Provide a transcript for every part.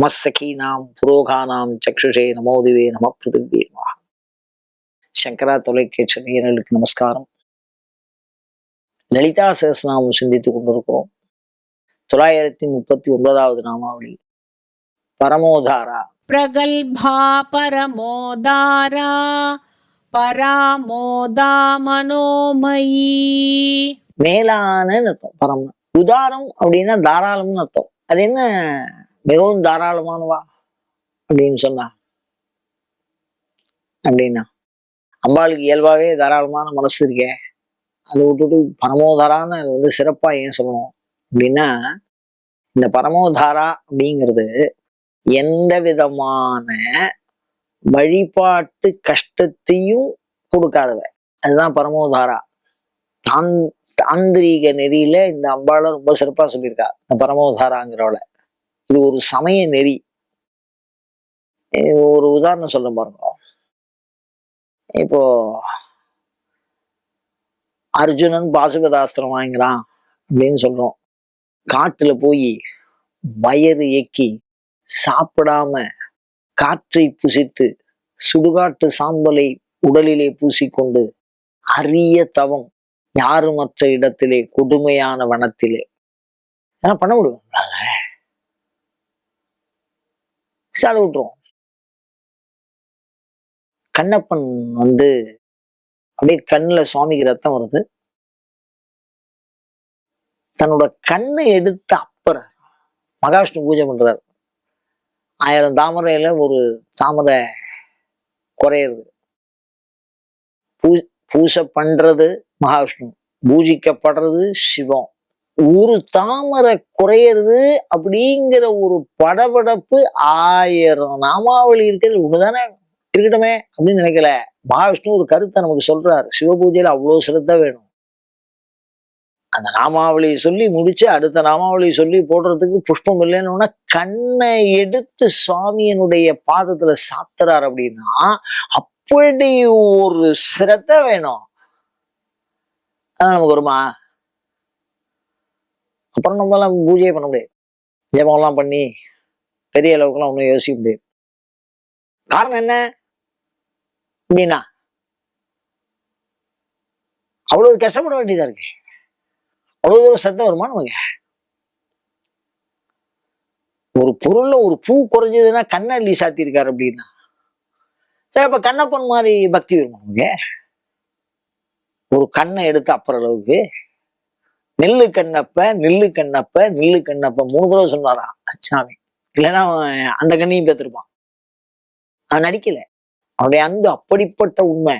நமசகீனாம் புரோகானாம் சக்ஷுஷே நமோதிவே நம பிருத்திவே சங்கரா தொலைக்காட்சி நேயர்களுக்கு நமஸ்காரம். லலிதா சகசநாமம் சிந்தித்துக் கொண்டிருக்கிறோம். தொள்ளாயிரத்தி முப்பத்தி ஒன்பதாவது நாமாவளி. பரமோதாரா. பிரகல்பா பரமோதாரா. பராமோதா மனோமயி. மேலான அர்த்தம் பரம் உதாரம் அப்படின்னா தாராளம்னு அர்த்தம். அது என்ன? மிகவும் தாராளமானவா? அப்படின்னு சொன்னா. அப்படின்னா அம்பாளுக்கு இயல்பாவே தாராளமான மனசு இருக்கே. அதை விட்டுட்டு பரமோதாரான்னு அது வந்து சிறப்பா ஏன் சொல்லணும்? அப்படின்னா இந்த பரமோதாரா அப்படிங்கிறது எந்த விதமான வழிபாட்டு கஷ்டத்தையும் கொடுக்காதவ. அதுதான் பரமோதாரா. தான் தாந்திரீக நெறியில இந்த அம்பாள ரொம்ப சிறப்பா சொல்லியிருக்கா. இந்த பரமோதாராங்கிறவள. இது ஒரு சமய நெறி. ஒரு உதாரணம் சொல்ல பாருங்க. இப்போ அர்ஜுனன் பாசுபதாஸ்திரம் வாங்குறான் அப்படின்னு சொல்றோம். காட்டுல போய் வயறு எக்கி சாப்பிடாம காற்றை புசித்து சுடுகாட்டு சாம்பலை உடலிலே பூசிக்கொண்டு அரிய தவம் யாருமற்ற இடத்திலே கொடுமையான வனத்திலே ஏன்னா பண்ண முடியும்? நம்மளால. அதை விட்டுருவோம். கண்ணப்பன் வந்து அப்படியே கண்ணுல சுவாமிக்கு ரத்தம் வருது. தன்னோட கண்ணை எடுத்து அப்புறம் மகாவிஷ்ணு பூஜை பண்றாரு. ஆயிரம் தாமரையில ஒரு தாமரை குறையிறது. பூஜை பண்றது மகாவிஷ்ணு. பூஜிக்கப்படுறது சிவம். ஒரு தாமரை குறையிறது அப்படிங்கிற ஒரு படபடப்பு ஆயிரம் நாமாவளி இருக்கிறது. ஒண்ணுதானே இருக்கட்டுமே அப்படின்னு நினைக்கல. மகாவிஷ்ணு ஒரு கருத்தை நமக்கு சொல்றாரு. சிவ பூஜையில அவ்வளவு சிரத்த வேணும். அந்த நாமாவளியை சொல்லி முடிச்சு அடுத்த நாமாவளியை சொல்லி போடுறதுக்கு புஷ்பம் இல்லைன்னு கண்ணை எடுத்து சுவாமியனுடைய பாதத்துல சாத்துறாரு அப்படின்னா அப்படி ஒரு சிரத்த வேணும்? அதான் நமக்கு வருமா? அப்புறம் நம்ம எல்லாம் பூஜையே பண்ண முடியாது. ஜபம்லாம் பண்ணி பெரிய அளவுக்குலாம் ஒன்றும் யோசிக்க முடியாது. காரணம் என்ன? அப்படின்னா அவ்வளவு கஷ்டப்பட வேண்டியதா இருக்கு. அவ்வளவு தூரம் சத்தம் வருமா நமக்கு? ஒரு பொருள்ல ஒரு பூ குறைஞ்சதுன்னா கண்ணள்ளி சாத்தியிருக்காரு அப்படின்னா சரி அப்ப கண்ணப்பன் மாதிரி பக்தி வருமா ஒரு கண்ணை எடுத்து அப்புற அளவுக்கு. நெல்லு கண்ணப்ப நெல்லு கண்ணப்ப நெல்லு கண்ணப்ப மூணு தடவை சொன்னாராம் சாமி இல்லைன்னா அந்த கண்ணையும் பேத்திருப்பான். அவன் நடிக்கல. அவனுடைய அன்பு அப்படிப்பட்ட உண்மை.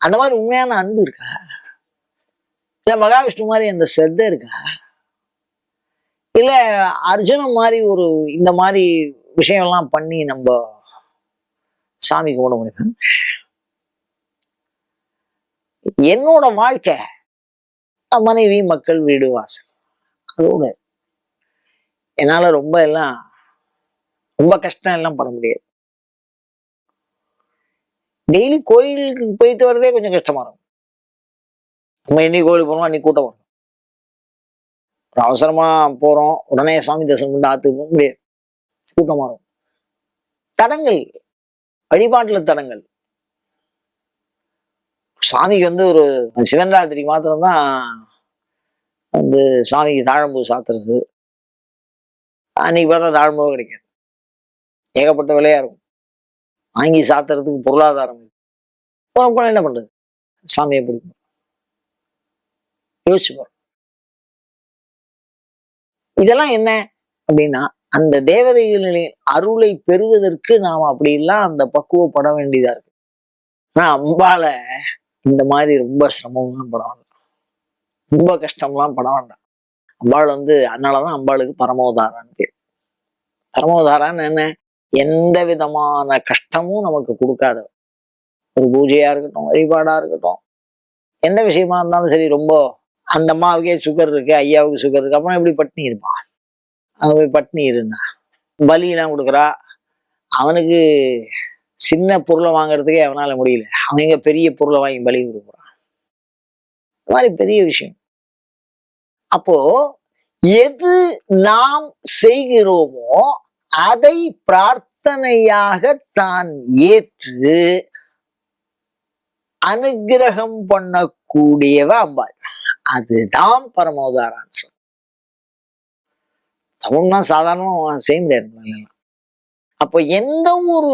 அந்த மாதிரி உண்மையான அன்பு இருக்கா? இல்ல மகாவிஷ்ணு மாதிரி அந்த சிரத்தை இருக்கா? இல்ல அர்ஜுனன் மாதிரி ஒரு இந்த மாதிரி விஷயம்லாம் பண்ணி நம்ம சாமி கும்பிட முடியும்? என்னோட வாழ்க்கை மனைவி மக்கள் வீடு வாசல். அதோட என்னால ரொம்ப எல்லாம் ரொம்ப கஷ்டம் எல்லாம் பண்ண முடியாது. டெய்லி கோயிலுக்கு போயிட்டு வர்றதே கொஞ்சம் கஷ்டமா இருக்கும். நம்ம இன்னைக்கு கோயிலுக்கு போறோம் அன்னைக்கு கூட்டம் வரும். ஒரு அவசரமா போறோம் உடனே சுவாமி தரிசனம் பண்ணி ஆத்துக்கு போக முடியாது. கூட்டமா இருக்கும். தடங்கள் வழிபாட்டுல தடங்கள் சாமிக்கு வந்து ஒரு சிவன் ராத்திரிக்கு மாத்திரம்தான் வந்து சுவாமிக்கு தாழம்பூ சாத்துறது. அன்னைக்கு பார்த்தா தாழம்பூ கிடைக்காது. ஏகப்பட்ட விலையா இருக்கும். வாங்கி சாத்துறதுக்கு பொருளாதாரம் இருக்கு. அப்புறம் என்ன பண்றது? சாமியை பிடிக்கும் யோசிச்சு பாருங்க இதெல்லாம் என்ன அப்படின்னா அந்த தேவதைகளின் அருளை பெறுவதற்கு நாம் அப்படிலாம் அந்த பக்குவப்பட வேண்டியதா இருக்கு. ஆனா அம்பால இந்த மாதிரி ரொம்ப சிரமம்லாம் பட வேண்டாம். ரொம்ப கஷ்டம்லாம் பட வேண்டாம். அம்பாள் வந்து அதனாலதான் அம்பாளுக்கு பரமோதாரான்னு பேர். பரமோதாரான்னு என்ன? எந்த விதமான கஷ்டமும் நமக்கு கொடுக்காத ஒரு பூஜையா இருக்கட்டும் வழிபாடா இருக்கட்டும். எந்த விஷயமா இருந்தாலும் சரி ரொம்ப அந்த அம்மாவுக்கே சுகர் இருக்கு ஐயாவுக்கு சுகர் இருக்கு அப்புறம் எப்படி பட்டினி இருப்பான் போய் பட்னி இருந்தா. பலியெல்லாம் கொடுக்குறா. அவனுக்கு சின்ன பொருளை வாங்குறதுக்கே அவனால முடியல. அவன் எங்கே பெரிய பொருளை வாங்கி பலி கொடுக்குறான். இந்த மாதிரி பெரிய விஷயம். அப்போ எது நாம் செய்கிறோமோ அதை பிரார்த்தனையாக தான் ஏற்று அனுக்கிரகம் பண்ணக்கூடியவ அம்பாள். அதுதான் பரமோதாரான் அவங்களாம் சாதாரணமாக சாதாரணமா செய்ய முடியாது அப்போ எந்த ஒரு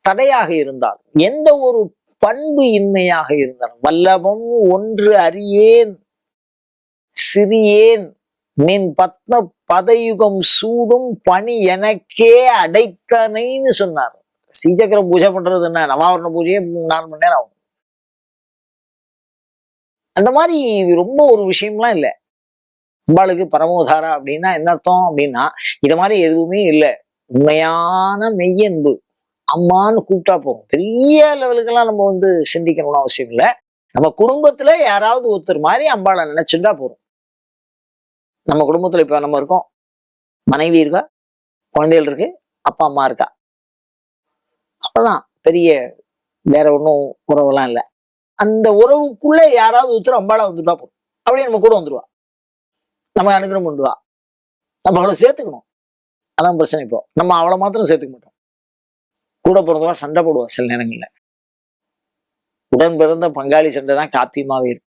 தடையாக இருந்தால் எந்த ஒரு பண்பு இன்மையாக இருந்தாலும் வல்லபம் ஒன்று அறியேன் சிறியேன் நின் பத்ம பதயுகம் சூடும் பணி எனக்கே அடைத்தனைன்னு சொன்னார். ஸ்ரீசக்கரம் பூஜை பண்றது என்ன? நவாவரண பூஜையே மூணு நாலு மணி நேரம் ஆகும். அந்த மாதிரி ரொம்ப ஒரு விஷயம்லாம் இல்லை. அம்பாளுக்கு பரமோதாரா அப்படின்னா என்ன அர்த்தம் அப்படின்னா இது மாதிரி எதுவுமே இல்லை. உண்மையான மெய்யன்பு. அம்மான்னு கூப்பிட்டா போகும் பெரிய லெவலுக்கெல்லாம் நம்ம வந்து சிந்திக்கணும்னு அவசியம் இல்லை. நம்ம குடும்பத்துல யாராவது ஒருத்தர் மாதிரி அம்பாளை நினைச்சுட்டா போதும். நம்ம குடும்பத்துல இப்ப நம்ம இருக்கோம். மனைவி இருக்கா? குழந்தைகள் இருக்கு. அப்பா அம்மா இருக்கா? அப்பதான் பெரிய வேற ஒன்றும் உறவெல்லாம் இல்லை. அந்த உறவுக்குள்ள யாராவது ஒருத்தர் அம்பாளை வந்துட்டா போதும். அப்படியே நம்ம கூட வந்துடுவா நம்ம அனுகிரகம் பண்ணுவா நம்ம அவளை சேர்த்துக்கணும். அதான் பிரச்சனை இப்போ. நம்ம அவளை மாத்திரம் சேர்த்துக்க மாட்டோம். கூட பிறந்தவா சண்டை போடுவா சில நேரங்களில். உடன் பிறந்த பங்காளி சண்டை தான் காப்பியமாவே இருக்கு.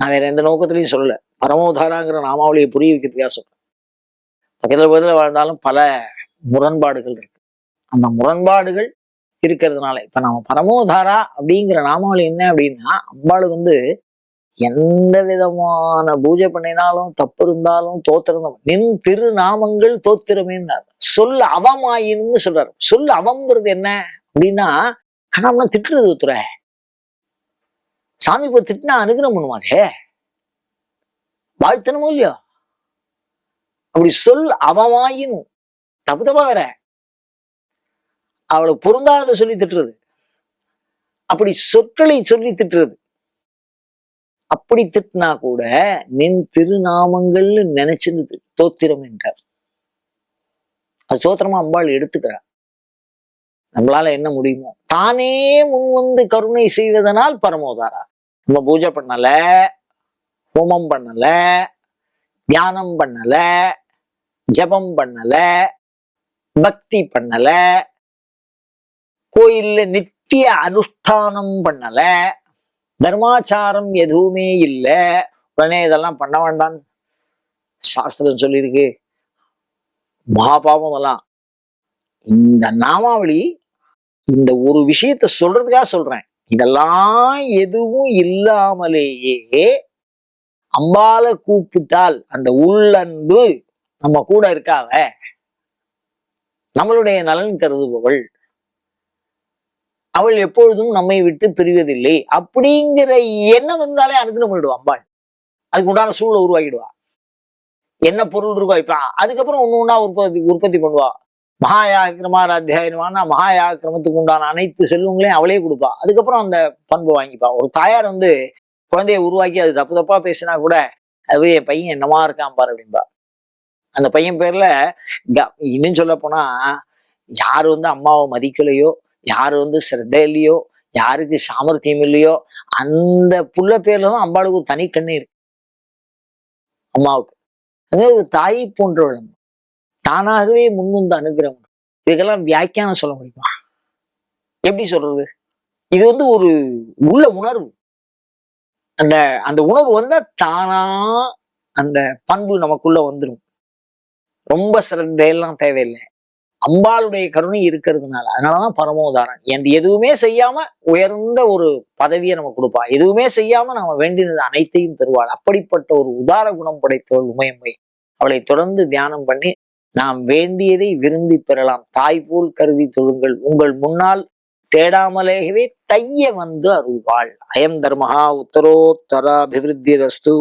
நான் வேற எந்த நோக்கத்திலையும் சொல்லல. பரமோதாராங்கிற நாமாவளியை புரிய வைக்கிறதுக்காக சொல்றேன். பக்கத்தில் பக்கத்தில் வாழ்ந்தாலும் பல முரண்பாடுகள் இருக்கு. அந்த முரண்பாடுகள் இருக்கிறதுனால இப்ப நம்ம பரமோதாரா அப்படிங்கிற நாமாவளி என்ன அப்படின்னா அம்பாளுக்கு வந்து எந்த விதமான பூஜை பண்ணினாலும் தப்பு இருந்தாலும் தோத்திரம் நின் திருநாமங்கள் தோத்திரமேன்னார் சொல் அவமாயின்னு சொல்றாரு. சொல் அவங்கிறது என்ன அப்படின்னா கணவனா திட்டுறது ஒத்துற சாமி இப்போ திட்டினா அனுகிரகம் பண்ணுவாதே வாழ்த்தனமோ இல்லையோ? அப்படி சொல் அவமாயினும். தப்பு தப்பா வேற. அவளை பொருந்தாத சொல்லி திட்டுறது. அப்படி சொற்களை சொல்லி திட்டுறது. அப்படி திட்டினா கூட நின் திருநாமங்கள்னு நினைச்சிருது. தோத்திரம் என்றார். அது சோத்திரமா அம்பாள் எடுத்துக்கிறார் நம்மளால என்ன முடியுமோ. தானே முன் வந்து கருணை செய்வதனால் பரமோதாரா. நம்ம பூஜை பண்ணல ஹோமம் பண்ணல தியானம் பண்ணல ஜெபம் பண்ணல பக்தி பண்ணல கோயில்ல நித்திய அனுஷ்டானம் பண்ணல தர்மாச்சாரம் எதுவுமே இல்லை. உடனே இதெல்லாம் பண்ண வேண்டாம்னு சாஸ்திரம் சொல்லியிருக்கு. மகாபாபம் எல்லாம். இந்த நாமாவளி இந்த ஒரு விஷயத்த சொல்றதுக்காக சொல்றேன். இதெல்லாம் எதுவும் இல்லாமலேயே அம்பால கூப்பிட்டால் அந்த உள்ளன்பு நம்ம கூட இருக்காவ நம்மளுடைய நலன் கருதுபவள். அவள் எப்பொழுதும் நம்மை விட்டு பிரிவதில்லை. அப்படிங்கிற எண்ணம் வந்தாலே அனுகிரகம் பண்ணிடுவா அம்பாள். அதுக்கு உண்டான சூழலை உருவாக்கிடுவா என்ன பொருள் இருக்கோ இப்ப அதுக்கப்புறம் ஒண்ணு ஒண்ணா உற்பத்தி உற்பத்தி பண்ணுவா. மகாயாக்கிரமாராத்தியாயனமான மகாயாக்கிரமத்துக்கு உண்டான அனைத்து செல்வங்களையும் அவளே கொடுப்பா. அதுக்கப்புறம் அந்த பண்பு வாங்கிப்பா. ஒரு தாயார் வந்து குழந்தைய உருவாக்கி அது தப்பு தப்பா பேசினா கூட அது என் பையன் என்னமா இருக்கான் பாரு அப்படின்பா அந்த பையன் பேர்ல இன்னும் சொல்ல போனா யார் வந்து அம்மாவை மதிக்கலையோ யார் வந்து சிரத்தை இல்லையோ யாருக்கு சாமர்த்தியம் இல்லையோ அந்த புள்ள பேர்ல தான் அம்பாளுக்கு ஒரு தனி கண்ணீர். அம்மாவுக்கு. அதே ஒரு தாய் போன்றவள் தானாகவே முன்வந்த அனுகிரகம் இதுக்கெல்லாம் வியாக்கியானம் சொல்ல முடியுமா? எப்படி சொல்றது? இது வந்து ஒரு உள்ள உணர்வு. அந்த அந்த உணர்வு வந்தா தானா அந்த பண்பு நமக்குள்ள வந்துடும் ரொம்ப சிரத்தையெல்லாம் தேவையில்லை. அம்பாளுடைய கருணை இருக்கிறதுனால. அதனாலதான் பரமோதாரன். எந்த எதுவுமே செய்யாம உயர்ந்த ஒரு பதவியை நம்ம கொடுப்பா. எதுவுமே செய்யாம நாம வேண்டினது அனைத்தையும் தருவாள். அப்படிப்பட்ட ஒரு உதார குணம் படைத்தவள் உமையம்மை. அவளை தொடர்ந்து தியானம் பண்ணி நாம் வேண்டியதை விரும்பி பெறலாம். தாய் போல் கருதி தொழுங்கள். உங்கள் முன்னால் தேடாமலேகவே தைய வந்து அருள்வாள். அயம் தர்மஹா உத்தரோத்தர அபிவிருத்தி ரஸ்து